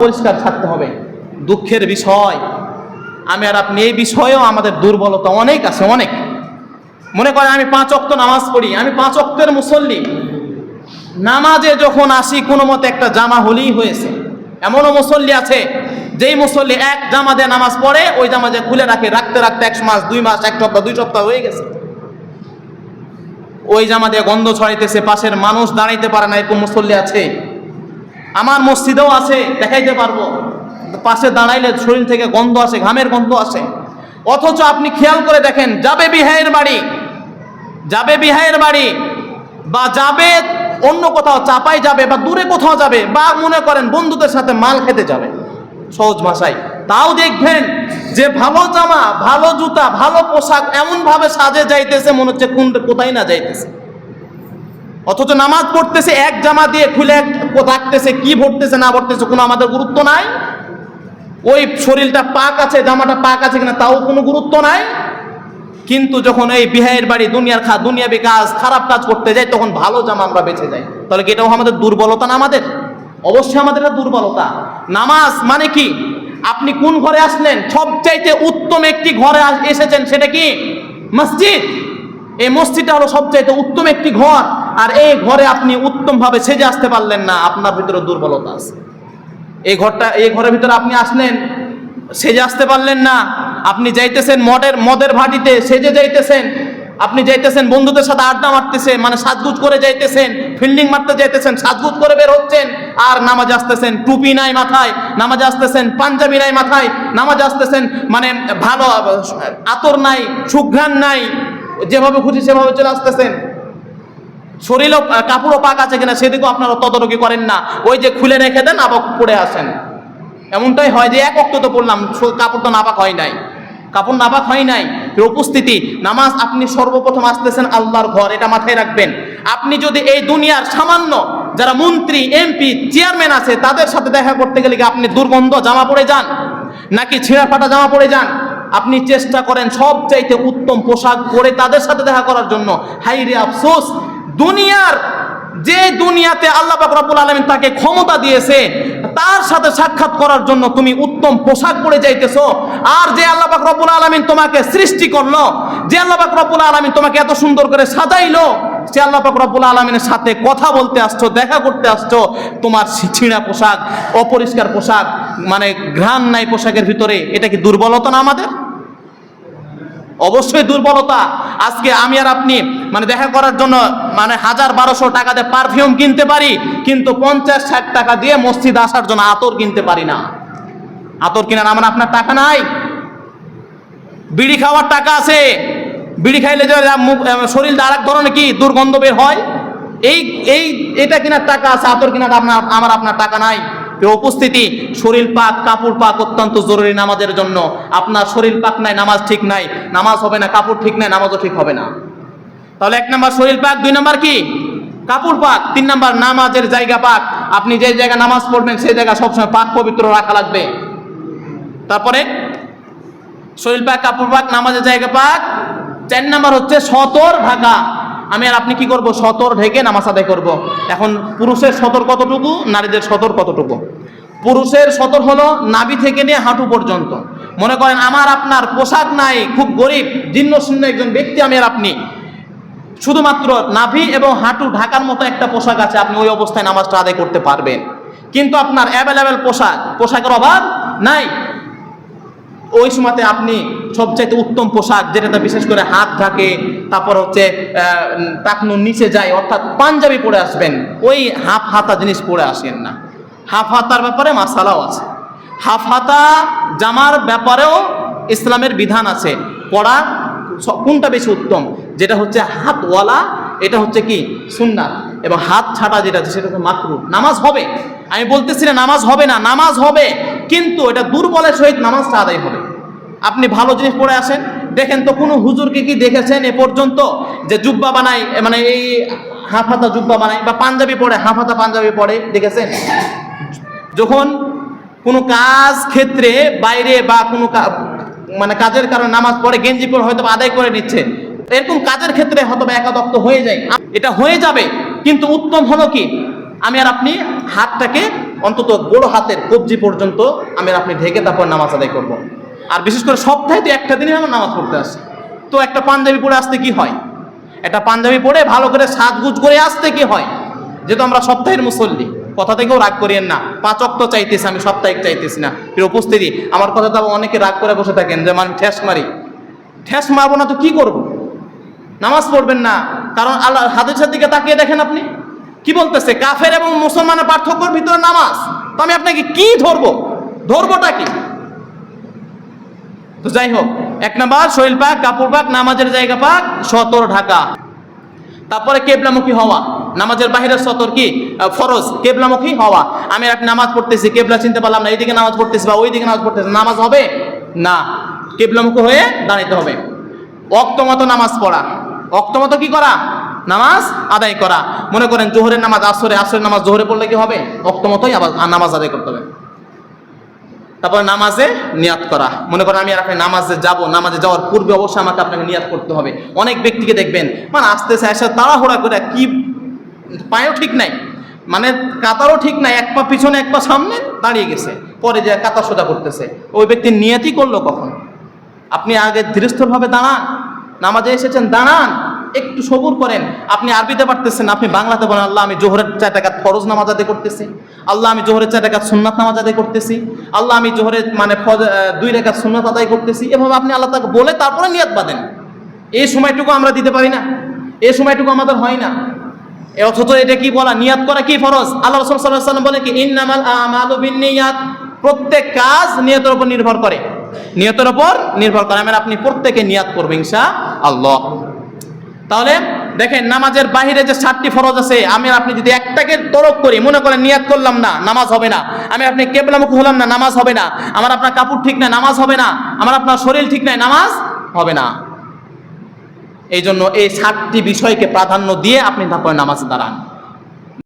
পরিষ্কার থাকতে হবে। দুঃখের বিষয়। আমি আর আপনি এই বিষয়েও আমাদের দুর্বলতা অনেক আছে, অনেক। মনে করেন আমি পাঁচ অক্ত নামাজ পড়ি, আমি পাঁচ অক্তের মুসল্লি। নামাজে যখন আসি, কোনো মতে একটা জামা হলেই হয়েছে। এমনও মুসল্লি আছে, যেই মুসল্লি এক জামা দিয়ে নামাজ পড়ে, ওই জামা যে খুলে রাখে, রাখতে রাখতে এক মাস, দুই মাস, এক সপ্তাহ, দুই সপ্তাহ হয়ে গেছে। ওই জামা দিয়ে গন্ধ ছড়াইতেছে, পাশের মানুষ দাঁড়াইতে পারে না, এরকম মুসল্লি আছে। আমার মসজিদেও আছে, দেখাইতে পারব। পাশে দাঁড়াইলে শরীর থেকে গন্ধ আসে, ঘামের গন্ধ আসে। অথচ আপনি খেয়াল করে দেখেন, যাবে বিহাইয়ের বাড়ি, যাবে বিহাইয়ের বাড়ি, বা যাবে অন্য কোথাও, চাপাই যাবে, বা দূরে কোথাও যাবে, বা মনে করেন বন্ধুদের সাথে মাল খেতে যাবে। সহজ ভাষায়। তাও দেখবেন যে ভালো জামা, ভালো জুতা, ভালো পোশাক এমন ভাবে সাজে যাইতেছে, মনে হচ্ছে কোন কোথায় না যাইতেছে। অথচ নামাজ পড়তেছে, এক জামা দিয়ে খুলে এক রাখতেছে কি ভরতেছে, না ভরতেছে, কোনো আমাদের গুরুত্ব নাই। ওই শরীরটা পাক আছে, জামাটা পাক আছে কিনা তাও কোনো গুরুত্ব নাই। কিন্তু যখন এই বিহাইয়ের বাড়ি, দুনিয়ার খা, দুনিয়াবি কাজ, খারাপ কাজ করতে যাই তখন ভালো জামা আমরা বেঁচে যাই। তাহলে কি এটাও আমাদের দুর্বলতা না আমাদের? অবশ্যই আমাদের এটা দুর্বলতা। নামাজ মানে কি? আপনি কোন ঘরে আসলেন, সবচাইতে উত্তম একটি ঘরে এসেছেন সেটা কি? মসজিদ। এই মসজিদটা হলো সবচাইতে উত্তম একটি ঘর। আর এই ঘরে আপনি উত্তমভাবে সেজে আসতে পারলেন না, আপনার ভিতরে দুর্বলতা আছে। এই ঘরটা, এই ঘরের ভিতরে আপনি আসলেন, সেজে আসতে পারলেন না, আপনি যাইতেছেন মদের মদের ভাটিতে, সেজে যাইতেছেন, আপনি যাইতেছেন বন্ধুদের সাথে আড্ডা মারতেছেন মানে সাজগুজ করে যাইতেছেন, ফিল্ডিং মারতে যাইতেছেন, সাজগুজ করে বের হচ্ছেন, আর নামাজ আসতেছেন টুপি নাই মাথায়, নামাজ আসতেছেন পাঞ্জাবি নাই মাথায়, নামাজ আসতেছেন মানে ভালো আতর নাই, সুঘ্রাণ নাই, যেভাবে খুশি সেভাবে চলে আসতেছেন। শরীরও কাপড়ও পাক আছে কিনা সেদিকেও আপনারা তদারকি করেন না। ওই যে খুলে রেখে দেন, আবার পড়ে আসেন। এমনটাই হয় যে এক অক্ত তো পড়লাম কাপড় তো নাপাক হয় নাই। কাপড় নাপাক হয় নাই। উপস্থিতি, নামাজ আপনি সর্বপ্রথম আসতেছেন আল্লাহর ঘর, এটা মাথায় রাখবেন। আপনি যদি এই দুনিয়ার সামান্য যারা মন্ত্রী, এমপি, চেয়ারম্যান আছে, তাদের সাথে দেখা করতে গেলে কি আপনি দুর্গন্ধ জামা পরে যান? নাকি ছিঁড়া ফাটা জামা পরে যান? আপনি চেষ্টা করেন সব চাইতে উত্তম পোশাক পরে তাদের সাথে দেখা করার জন্য। হাই রে আফসোস দুনিয়ার যে দুনিয়াতে আল্লাহ রব্বুল আলামিন তাকে ক্ষমতা দিয়েছে, তার সাথে সাক্ষাৎ করার জন্য তুমি উত্তম পোশাক পরে যাইতেছো। আর যে আল্লাহ রব্বুল আলামিন তোমাকে সৃষ্টি করল, যে আল্লাহ রব্বুল আলামিন তোমাকে এত সুন্দর করে সাজাইলো, সে আল্লাহ পাক রব্বুল আলামিনের সাথে কথা বলতে আসছো, দেখা করতে আসছো, তোমার ছিঁড়া পোশাক, অপরিষ্কার পোশাক মানে ঘ্রাণ নাই পোশাকের ভিতরে, এটা কি দুর্বলতা না আমাদের? অবশ্যই দুর্বলতা। আজকে আমি আর আপনি মানে দেখা করার জন্য মানে হাজার বারোশো টাকা দিয়ে পারফিউম কিনতে পারি, কিন্তু পঞ্চাশ ষাট টাকা দিয়ে মসজিদ আসার জন্য আতর কিনতে পারি না। আতর কেনার আমার আপনার টাকা নাই। বিড়ি খাওয়ার টাকা আছে। বিড়ি খাইলে যে শরীর আর এক ধরনের কি, দুর্গন্ধ বের হয়। এই এই, এটা কেনার টাকা আছে, আতর কিনার আপনার, আমার আপনার টাকা নাই। উপস্থিতি, শরীর পাক, কাপড় পাক অত্যন্ত জরুরি নামাজের জন্য। আপনার শরীর পাক নাই, নামাজ ঠিক নাই। নামাজ হবে না, কাপড় ঠিক নাই, নামাজও ঠিক হবে না। তাহলে এক নাম্বার শরীর পাক, দুই নাম্বার কি? কাপড় পাক, তিন নাম্বার নামাজের জায়গা পাক। আপনি যে জায়গায় নামাজ পড়বেন, সেই জায়গা সবসময় পাক পবিত্র রাখা লাগবে। তারপরে, শরীর পাক, কাপড় পাক, নামাজের জায়গা পাক। চার নাম্বার হচ্ছে সতর ঢাকা আমি আর আপনি কি করব? সতর ঢেকে নামাজ আদায় করব। এখন পুরুষের সতর কতটুকু? নারীদের সতর কতটুকু? পুরুষের সতর হলো নাভি থেকে নিয়ে হাঁটু পর্যন্ত। মনে করেন, আমার, আপনার পোশাক নাই, খুব গরিব, জীর্ণ শূন্য একজন ব্যক্তি আমি আর আপনি। শুধুমাত্র নাভি এবং হাঁটু ঢাকার মতো একটা পোশাক আছে, আপনি ওই অবস্থায় নামাজটা আদায় করতে পারবেন। কিন্তু আপনার অ্যাভেলেবেল পোশাক, পোশাকের অভাব নাই। ওই সময়তে আপনি সবচাইতে উত্তম পোশাক যেটাতে বিশেষ করে হাত ঢাকে, তারপর হচ্ছে টাকনুর নিচে যায়, অর্থাৎ পাঞ্জাবি পরে আসবেন, ওই হাফ হাতা জিনিস পরে আসেন না। হাফ হাতার ব্যাপারে মাসালাও আছে। হাফ হাতা জামার ব্যাপারেও ইসলামের বিধান আছে। পড়া কোনটা বেশি উত্তম? যেটা হচ্ছে হাতওয়ালা, এটা হচ্ছে কি? সুন্নাত। এবং হাত ছাটা যেটা আছে, সেটা হচ্ছে মাকরু। নামাজ হবে। আমি বলতেছি না নামাজ হবে না, নামাজ হবে। কিন্তু এটা দুর্বলের সহিত নামাজটা আদায় হবে। আপনি ভালো জিনিস পড়ে আসেন। দেখেন তো কোনো হুজুরকে কি দেখেছেন এ পর্যন্ত যে জুব্বা বানায় মানে এই হাফাতা জুব্বা বানায় বা পাঞ্জাবি পড়ে হাফাতা পাঞ্জাবি পড়ে দেখেছেন? যখন কোনো কাজ ক্ষেত্রে বাইরে বা কোনো মানে কাজের কারণে নামাজ পড়ে, গেঞ্জি পরে হয়তো আদায় করে নিচ্ছে। এরকম কাজের ক্ষেত্রে হয়তো একাদক্ত হয়ে যায়। এটা হয়ে যাবে, কিন্তু উত্তম হলো কি? আমি আর আপনি হাতটাকে অন্তত গোড় হাতের কবজি পর্যন্ত আমি আর আপনি ঢেকে তারপর নামাজ আদায় করব। আর বিশেষ করে সপ্তাহে তো একটা দিনই আমার নামাজ পড়তে আসে। তো একটা পাঞ্জাবি পরে আসতে কি হয়? একটা পাঞ্জাবি পরে ভালো করে সাজগুজ করে আসতে কি হয়? যেহেতু আমরা সপ্তাহের মুসল্লি, কথা থেকেও রাগ করিয়েন না। পাঁচ অক্ত চাইতেছি, আমি সাপ্তাহিক চাইতেছি না। ফির উপস্থিতি, আমার কথা তো অনেকে রাগ করে বসে থাকেন, যে মানে ঠেস মারি। ঠেস মারবো না তো কি করব? নামাজ পড়বেন না। কারণ আল্লাহ হাদিসের দিকে তাকিয়ে দেখেন আপনি। কি বলতেছে? কাফের এবং মুসলমানের পার্থক্যর ভিতরে নামাজ। তো আমি আপনাকে কি ধরবো? ধরবোটা কি? তো যাই হোক এক নাম্বার, শরীর পাক, কাপড় পাক, নামাজের জায়গা পাক, সতর ঢাকা। তারপরে কেবলামুখী হওয়া। নামাজের বাহিরের সতর কি? ফরজ, কেবলামুখী হওয়া। আমি এক নামাজ পড়তেছি, কেবলা চিনতে পারলাম না, এইদিকে নামাজ পড়তেছি বা ওইদিকে নামাজ পড়তেছি, নামাজ হবে? না। কেবলামুখী হয়ে দাঁড়াইতে হবে। অক্তমত নামাজ পড়া। অক্তমত কি করা? নামাজ আদায় করা। মনে করেন, জোহরের নামাজ আসরে, আসরের নামাজ জোহরে পড়লে কি হবে? অক্তমতই আবার নামাজ আদায় করতে হবে। তারপরে নামাজে নিয়াত করা। মনে করেন আমি আর আপনি নামাজে যাব, নামাজে যাওয়ার পূর্বে অবশ্যই আমাকে আপনাকে নিয়াত করতে হবে। অনেক ব্যক্তিকে দেখবেন মানে আসতেছে আসে তাড়াহুড়া করে কি, পায়েও ঠিক নাই মানে কাতারও ঠিক নাই, এক পা পিছনে, এক পা সামনে দাঁড়িয়ে গেছে। পরে যে কাতার সোজা করতেছে, ওই ব্যক্তি নিয়াতই করল কখন? আপনি আগে ধীরস্থিরভাবে দাঁড়ান, নামাজে এসেছেন, দাঁড়ান একটু সবুর করেন, আপনি আরবিতে পারতেছেন, আপনি বাংলাতে বলেন, আল্লাহ, আমি জোহরের চার টাকা ফরজ নামাজ আদায় করতেছি। আল্লাহ, আমি জোহরের চার টাকা সুন্নাত নামাজ আদায় করতেছি। আল্লাহ, আমি জোহরের মানে দুই রেখা সুন্নাত আদায় করতেছি। এভাবে আপনি আল্লাহ তাকে বলে তারপরে নিয়াত বাঁধেন। এই সময়টুকু আমরা দিতে পারি না। এই সময়টুকু আমাদের হয় না। অথচ এটা কি বলা? নিয়াত করা কি ফরজ? আল্লাহ রসুল সাল্লাহ সাল্লাম বলে কি, ইন্নামাল আমালু বিন্নিয়াত। প্রত্যেক কাজ নিয়তের উপর নির্ভর করে। নিয়তের উপর নির্ভর করে। আমি আপনি প্রত্যেকে নিয়াত করবেন ইনশা আল্লাহ তাহলে দেখেন নামাজের বাহিরে যে সাতটি ফরজ আছে, আমি আপনি যদি একটাকে তরক করি, মনে করেন নিয়াত করলাম না, নামাজ হবে না। আমি আপনি কেবলামুখ হলাম না, নামাজ হবে না। আমার আপনার কাপড় ঠিক নাই, নামাজ হবে না। আমার আপনার শরীর ঠিক নাই, নামাজ হবে না। এই জন্য এই সাতটি বিষয়কে প্রাধান্য দিয়ে আপনি তারপরে নামাজ দাঁড়ান।